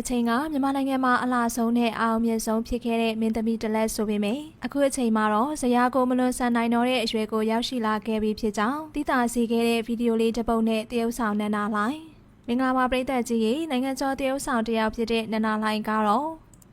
တစ်ချိန်ကမြန်မာနိုင်ငံမှာအလားဆုံးနဲ့အအောင်မြင့်ဆုံးဖြစ်ခဲ့တဲ့မင်းသမီးတလက်ဆိုပေမယ့်အခုအချိန်မှာတော့ဇရာကိုမလွန်ဆန်နိုင်တော့တဲ့အရွယ်ကိုရောက်ရှိလာခဲ့ပြီဖြစ်ကြောင်းသိသာစေခဲ့တဲ့ဗီဒီယိုလေးတစ်ပုဒ်နဲ့တရုတ်ဆောင်နန္နာလိုင်းမင်္ဂလာပါပရိသတ်ကြီးရေနိုင်ငံကျော်တရုတ်ဆောင်တစ်ယောက်ဖြစ်တဲ့နန္နာလိုင်းကတော့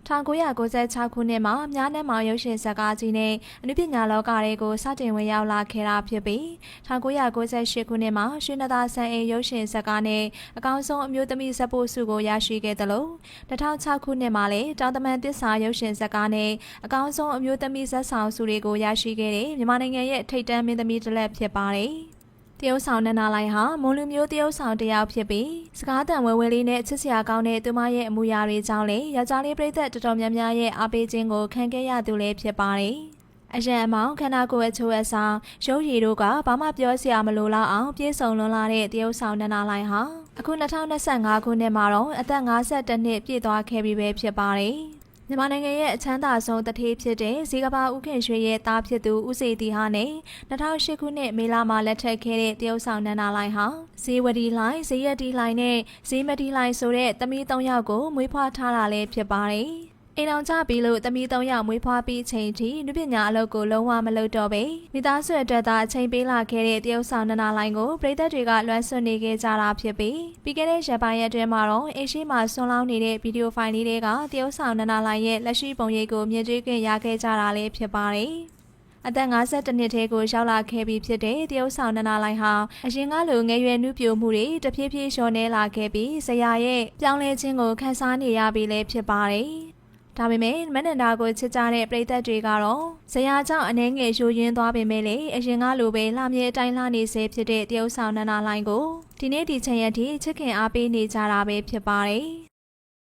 1996ခုနှစ်မှာမြားနက်မောင်ရုပ်ရှင်ဇာတ်ကားကြီးနဲ့အနုပညာလောကတွေကိုစတင်ဝင်ရောက်လာခဲ့တာဖြစ်ပြီး1998ခုနှစ်မှာရွှေနသာဆန်အိမ်ရုပ်ရှင်ဇာတ်ကားနဲ့အကောင်းဆုံးအမျိုးသမီးဇက်ပို့စုကိုရရှိခဲ့တယ်လို့2006ခုနှစ်မှာလည်းတောင်တမန်တစ္ဆာရုပ်ရှင်ဇာတ်ကားနဲ့အကောင်းဆုံးအမျိုးသမီးဇက်ဆောင်စုတွေကိုရရှိခဲ့တဲ့မြန်မာနိုင်ငံရဲ့ထိပ်တန်းမင်းသမီးတစ်လက်ဖြစ်ပါတယ် တရုတ်ဆောင်နန္နာလိုက်ဟာမွန်လူမျိုးတရုတ်ဆောင်တစ်ယောက်ဖြစ်ပြီးစကားတန်ဝဲဝဲလေးနဲ့ချစ်စရာကောင်းတဲ့သူမရဲ့အမူအရာတွေကြောင့်လည်းယောက်ျားလေးပြိသက်တော်တော်များများရဲ့အားပေးခြင်းကိုခံခဲ့ရသူလည်းဖြစ်ပါတယ်။အရန်အမောင်ခန္ဓာကိုယ်အချိုးအဆောင်ရုပ်ရည်တို့ကဘာမှပြောစရာမလိုတော့အောင်ပြေဆုံးလွန်လာတဲ့တရုတ်ဆောင်နန္နာလိုက်ဟာအခု2025ခုနှစ်မှာတော့အသက်52နှစ်ပြည့်သွားခဲ့ပြီပဲဖြစ်ပါတယ်။ မြန်မာနိုင်ငံရဲ့အချမ်းသာဆုံးတထေးဖြစ်တဲ့ဇီကဘာဦးခင်ရွှေရဲ့သားဖြစ်သူဦးစေတီဟာနဲ့2008ခုနှစ်မေလမှာလက်ထပ်ခဲ့တဲ့တရုတ်ဆောင်နန္ဒာလိုင်ဟာဇီဝဒီလိုင်ဇီယက်ဒီလိုင်နဲ့ဇီမဒီလိုင်ဆိုတဲ့သမီး၃ယောက်ကိုမွေးဖွားထားတာလည်းဖြစ်ပါတယ်။ အိမ်အောင်ကြပြီးလို့သမီး၃ယောက်မွေးဖွားပြီးချိန်ထိနုပညာအလုပ်ကိုလုံးဝမလုပ်တော့ပဲမိသားစုအတွက်သာအချိန်ပေးလာခဲ့တဲ့တရုတ်ဆောင်နန္ဒာလိုင်ကိုပြည်သက်တွေကလွှမ်းဆွနေခဲ့ကြတာဖြစ်ပြီးပြီးခဲ့တဲ့ရက်ပိုင်းရက်တွင်မှာတော့အိရှိမှာဆွန်လောင်းနေတဲ့ဗီဒီယိုဖိုင်လေးတွေကတရုတ်ဆောင်နန္ဒာလိုင်ရဲ့လက်ရှိပုံရိပ်ကိုမြင်တွေ့ခွင့်ရခဲ့ကြတာလည်းဖြစ်ပါတယ်အသက်52နှစ်ထဲကိုရောက်လာခဲ့ပြီဖြစ်တဲ့တရုတ်ဆောင်နန္ဒာလိုင်ဟာအရင်ကလိုငယ်ရွယ်နှူးပြိုမှုတွေတဖြည်းဖြည်းလျှော့နေလာခဲ့ပြီးဇရာရဲ့ပြောင်းလဲခြင်းကိုခန်းစားနေရပြီလည်းဖြစ်ပါတယ်။ ဒါပေမဲ့မနန္ဒာကိုချစ်ကြတဲ့ပရိသတ်တွေကတော့ဇရာကြောင့်အနှဲငယ်ရိုးရင်းသွားပေမဲ့လေအရင်ကလိုပဲလှမြေအတိုင်းလှနေစေဖြစ်တဲ့တရုတ်ဆောင်နန္ဒာလိုင်ကိုဒီနေ့ဒီချိန်ရက်ထိချစ်ခင်အားပေးနေကြတာပဲဖြစ်ပါတယ်။